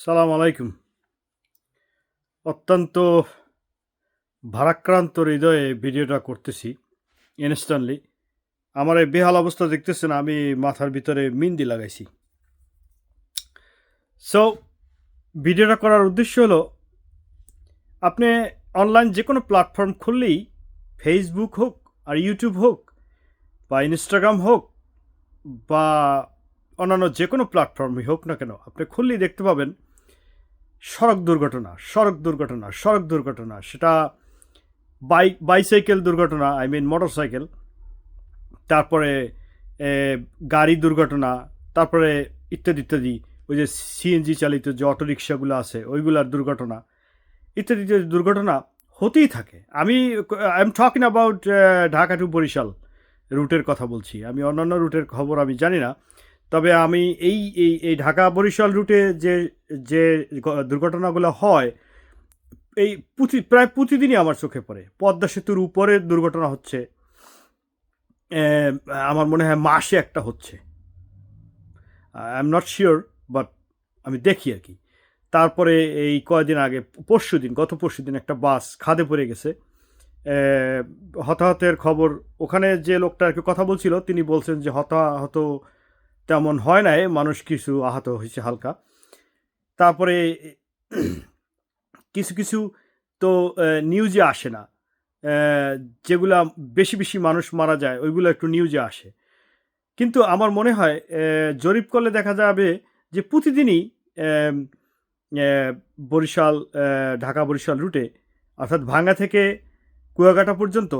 সালাম আলাইকুম। অত্যন্ত ভারাক্রান্ত হৃদয়ে ভিডিওটা করতেছি ইনস্ট্যান্টলি আমার এই বেহাল অবস্থা দেখতেছেন, আমি মাথার ভিতরে মিন্দি লাগাইছি। সো ভিডিওটা করার উদ্দেশ্য হলো, আপনি অনলাইন যে কোনো প্ল্যাটফর্ম খুললেই ফেসবুক হোক আর ইউটিউব হোক বা ইনস্টাগ্রাম হোক বা অন্যান্য যে কোনো প্ল্যাটফর্মই হোক না কেন, আপনি খুললেই দেখতে পাবেন সড়ক দুর্ঘটনা সড়ক দুর্ঘটনা সড়ক দুর্ঘটনা, সেটা বাইক, বাইসাইকেল দুর্ঘটনা আই মিন মোটর সাইকেল তারপরে গাড়ি দুর্ঘটনা, তারপরে ইত্যাদি ইত্যাদি, ওই যে সিএনজি চালিত যে অটোরিকশাগুলো আছে, ওইগুলার দুর্ঘটনা, ইত্যাদি ইত্যাদি দুর্ঘটনা হতেই থাকে। আমি I am talking about Dhaka to Barishal রুটের কথা বলছি। আমি অন্যান্য রুটের খবর আমি জানি না। তবে আমি এই এই এই ঢাকা বরিশাল রুটে যে যে দুর্ঘটনাগুলো হয়, এই প্রায় প্রতিদিনই আমার চোখে পড়ে। পদ্মা সেতুর উপরে দুর্ঘটনা হচ্ছে আমার মনে হয় মাসে একটা হচ্ছে। I am not sure, but আমি দেখি আর কি। তারপরে এই কয়দিন আগে, পরশু দিন, গত পরশু দিন একটা বাস খাদে পড়ে গেছে। হতাহতের খবর, ওখানে যে লোকটা আর কি কথা বলছিল, তিনি বলছেন যে হতাহত তেমন হয় নাই, মানুষ কিছু আহত হয়েছে হালকা। তারপরে কিছু কিছু তো নিউজে আসে না। যেগুলা বেশি বেশি মানুষ মারা যায়, ওইগুলো একটু নিউজে আসে। কিন্তু আমার মনে হয় জরিপ করলে দেখা যাবে যে প্রতিদিনই বরিশাল ঢাকা বরিশাল রুটে অর্থাৎ ভাঙ্গা থেকে কুয়াকাটা পর্যন্ত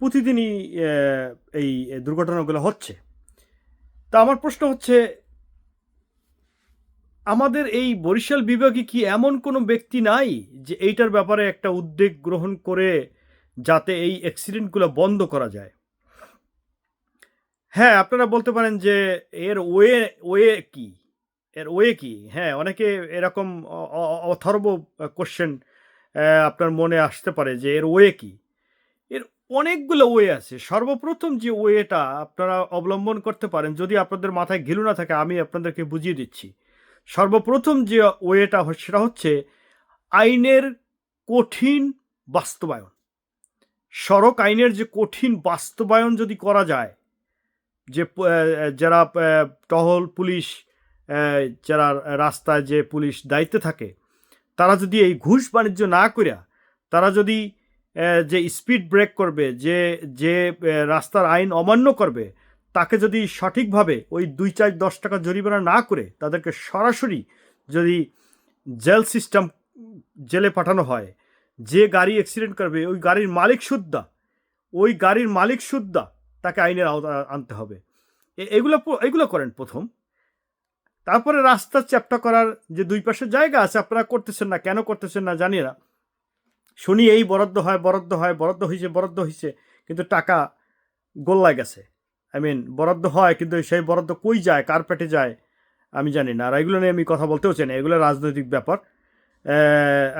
প্রতিদিনই এই দুর্ঘটনাগুলো হচ্ছে। তা আমার প্রশ্ন হচ্ছে, আমাদের এই বরিশাল বিভাগে কি এমন কোনো ব্যক্তি নাই যে এইটার ব্যাপারে একটা উদ্যোগ গ্রহণ করে যাতে এই অ্যাক্সিডেন্টগুলো বন্ধ করা যায়? হ্যাঁ আপনারা বলতে পারেন যে এর ওয়ে ওয়ে কি? এর ওয়ে কি? হ্যাঁ অনেকে এরকম অথর্ব কোশ্চেন আপনার মনে আসতে পারে যে এর ওয়ে কি? এর অনেকগুলো ওয়ে আছে। সর্বপ্রথম যে ওয়েটা আপনারা অবলম্বন করতে পারেন, যদি আপনাদের মাথায় ঘিলু না থাকে, আমি আপনাদেরকে বুঝিয়ে দিচ্ছি। সর্বপ্রথম যে ওয়েটা সেটা হচ্ছে আইনের কঠিন বাস্তবায়ন। সড়ক আইনের যে কঠিন বাস্তবায়ন যদি করা যায়, যে যারা টহল, পুলিশ যারা রাস্তায় যে পুলিশ দায়িত্বে থাকে, তারা যদি এই ঘুষ বাণিজ্য না করিয়া তারা যদি যে স্পিড ব্রেক করবে, যে যে রাস্তার আইন অমান্য করবে, তাকে যদি সঠিকভাবে ওই দুই চার দশ টাকা জরিমানা না করে, তাদেরকে সরাসরি যদি জেল সিস্টেম জেলে পাঠানো হয়, যে গাড়ি অ্যাক্সিডেন্ট করবে, ওই গাড়ির মালিক সুদ্ধা, ওই গাড়ির মালিক সুদ্ধা তাকে আইনের আওতা আনতে হবে। এগুলো এগুলো করেন প্রথম। তারপরে রাস্তা চ্যাপ্টা করার যে দুই পাশে জায়গা আছে, আপনারা করতেছেন না, কেন করতেছেন না জানি না। শুনি এই বরাদ্দ হয় বরাদ্দ হয়, বরাদ্দ হয়েছে বরাদ্দ হয়েছে কিন্তু টাকা গোল্লায় গেছে। আই মিন বরাদ্দ হয়, কিন্তু সেই বরাদ্দ কই যায়, কার পেটে যায়, আমি জানি না। আর এগুলো নিয়ে আমি কথা বলতেও চাই না, এগুলো রাজনৈতিক ব্যাপার।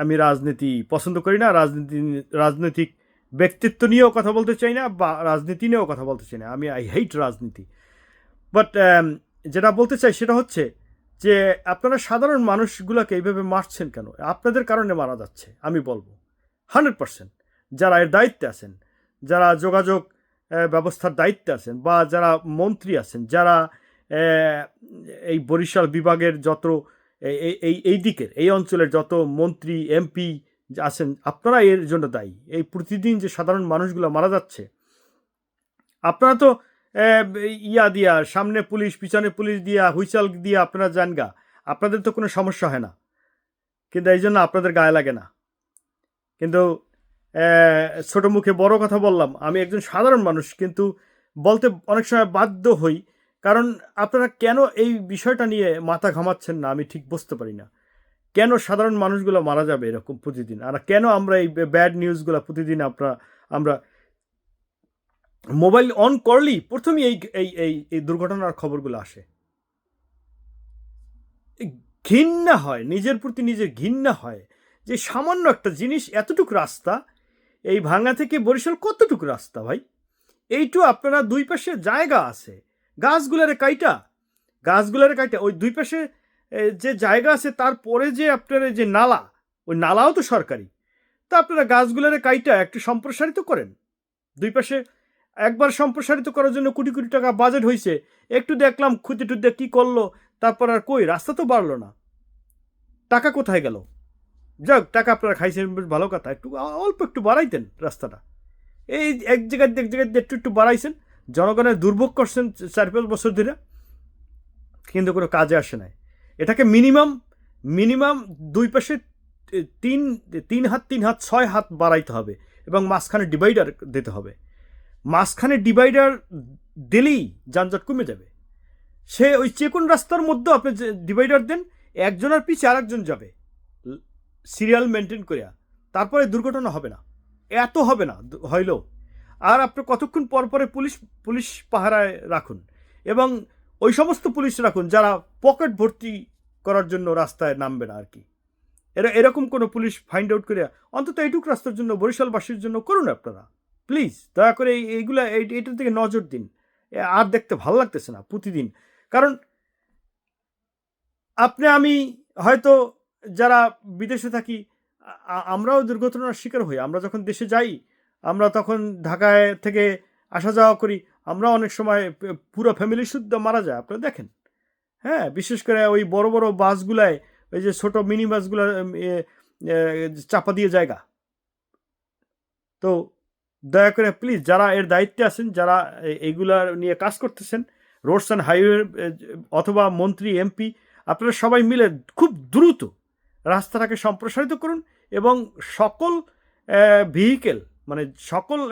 আমি রাজনীতি পছন্দ করি না, রাজনীতি, রাজনৈতিক ব্যক্তিত্ব নিয়েও কথা বলতে চাই না, বা রাজনীতি নিয়েও কথা বলতে চাই না। আমি আই হেইট রাজনীতি। বাট যেটা বলতে চাই সেটা হচ্ছে যে, আপনারা সাধারণ মানুষগুলোকে এইভাবে মারছেন কেন? আপনাদের কারণে মারা যাচ্ছে, আমি বলব। হান্ড্রেড পার্সেন্ট যারা এর দায়িত্বে আছেন, যারা যোগাযোগ ব্যবস্থার দায়িত্বে আছেন বা যারা মন্ত্রী আছেন, যারা এই বরিশাল বিভাগের যত এই- এই- দিকের, এই অঞ্চলের যত মন্ত্রী, এমপি আছেন, আপনারা এর জন্য দায়ী। এই প্রতিদিন যে সাধারণ মানুষগুলো মারা যাচ্ছে, আপনারা তো ইয়া দিয়া, সামনে পুলিশ, পিছনে পুলিশ দিয়া হুইসাল দিয়া আপনারা যান গা আপনাদের তো কোনো সমস্যা হয় না। কিন্তু এই জন্য আপনাদের গায়ে লাগে না। কিন্তু ছোট মুখে বড় কথা বললাম। আমি একজন সাধারণ মানুষ, কিন্তু বলতে অনেক সময় বাধ্য হই। কারণ আপনারা কেন এই বিষয়টা নিয়ে মাথা ঘামাচ্ছেন না? আমি ঠিক বুঝতে পারি না। কেন সাধারণ মানুষগুলো মারা যাবে এরকম প্রতিদিন? আর কেন আমরা এই ব্যাড নিউজগুলো প্রতিদিন আপনারা আমরা মোবাইল অন করলেই প্রথমেই এই এই এই এই দুর্ঘটনার খবরগুলো আসে? ঘৃণা হয়, নিজের প্রতি নিজের ঘৃণা হয়। যে সামান্য একটা জিনিস, এতটুকু রাস্তা, এই ভাঙা থেকে বরিশাল কতটুকু রাস্তা ভাই? এইটু আপনারা দুই পাশে জায়গা আছে। গাছগুলারে কাইটা গাছগুলারে কাইটা, ওই দুই পাশে যে জায়গা আছে তারপরে যে আপনার যে নালা, ওই নালাও তো সরকারি। তা আপনারা গাছগুলোরে কাইটা একটু সম্প্রসারিত করেন। দুই পাশে একবার সম্প্রসারিত করার জন্য কোটি কোটি টাকা বাজেট হয়েছে একটু দেখলাম খুঁতে টুতে কী করল, তারপর আর কই, রাস্তা তো বাড়লো না। টাকা কোথায় গেল? যাক, টাকা আপনারা খাইছেন, বেশ ভালো কথা। একটু অল্প একটু বাড়াইতেন রাস্তাটা। এই এক জায়গার এক জায়গায় একটু একটু বাড়াইছেন, জনগণের দুর্ভোগ করছেন চার পাঁচ বছর ধরে, কিন্তু কোনো কাজে আসে নাই। এটাকে মিনিমাম মিনিমাম দুই পাশে তিন তিন হাত তিন হাত, ছয় হাত বাড়াইতে হবে এবং মাঝখানে ডিভাইডার দিতে হবে। মাঝখানে ডিভাইডার দিলেই যানজট কমে যাবে। সে ওই যে কোনো রাস্তার মধ্যে আপনি ডিভাইডার দেন, একজনের পিছে আরেকজন যাবে। সিরিয়াল মেনটেন করিয়া, তারপরে দুর্ঘটনা হবে না। এত হবে না হইলেও। আর আপনি কতক্ষণ পর পরে পুলিশ পুলিশ পাহারায় রাখুন এবং ওই সমস্ত পুলিশ রাখুন যারা পকেট ভর্তি করার জন্য রাস্তায় নামবে না আর কি। এরা, এরকম কোনো পুলিশ ফাইন্ড আউট করে অন্তত এইটুক রাস্তার জন্য, বরিশালবাসীর জন্য করুন আপনারা। প্লিজ দয়া করে এই- এইগুলা, এই- এইটার দিকে নজর দিন। আর দেখতে ভালো লাগতেছে না প্রতিদিন। কারণ, আপনি, আমি হয়তো যারা বিদেশে থাকি আমরাও দুর্ঘটনার শিকার হই। আমরা যখন দেশে যাই, আমরা তখন ঢাকায় থেকে আসা যাওয়া করি। আমরা অনেক সময় পুরো ফ্যামিলি শুদ্ধ মারা যায়। আপনারা দেখেন। হ্যাঁ বিশেষ করে ওই বড় বড় বাসগুলায়, ওই যে ছোট মিনি বাসগুলো চাপা দিয়ে জায়গা। তো দয়া করে প্লিজ যারা এর দায়িত্বে আছেন, যারা এ- এইগুলা নিয়ে কাজ করতেছেন রোডস অ্যান্ড হাইওয়ে অথবা মন্ত্রী এমপি আপনারা সবাই মিলে খুব দ্রুত রাস্তাটাকে সম্প্রসারিত করুন এবং সকল ভেহিকেল মানে সকল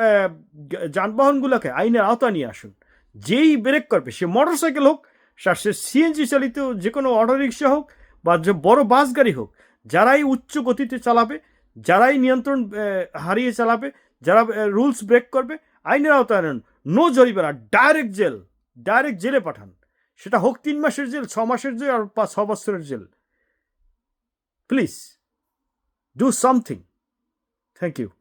যানবাহনগুলোকে আইনের আওতায় নিয়ে আসুন। যেই ব্রেক করবে, সে মোটর সাইকেল হোক সা- সিএনজি চালিত যে কোনো অটো রিক্সা হোক বা যে বড় বাস গাড়ি হোক, যারাই উচ্চ গতিতে চালাবে, যারাই নিয়ন্ত্রণ হারিয়ে চালাবে, যারা রুলস ব্রেক করবে, আইনের আওতায় আনেন। নো জরিমানা ডাইরেক্ট জেল ডাইরেক্ট জেলে পাঠান। সেটা হোক তিন মাসের জেল, ছ মাসের জেল, আর পাঁচ, ছ বছরের jail. Please do something. Thank you.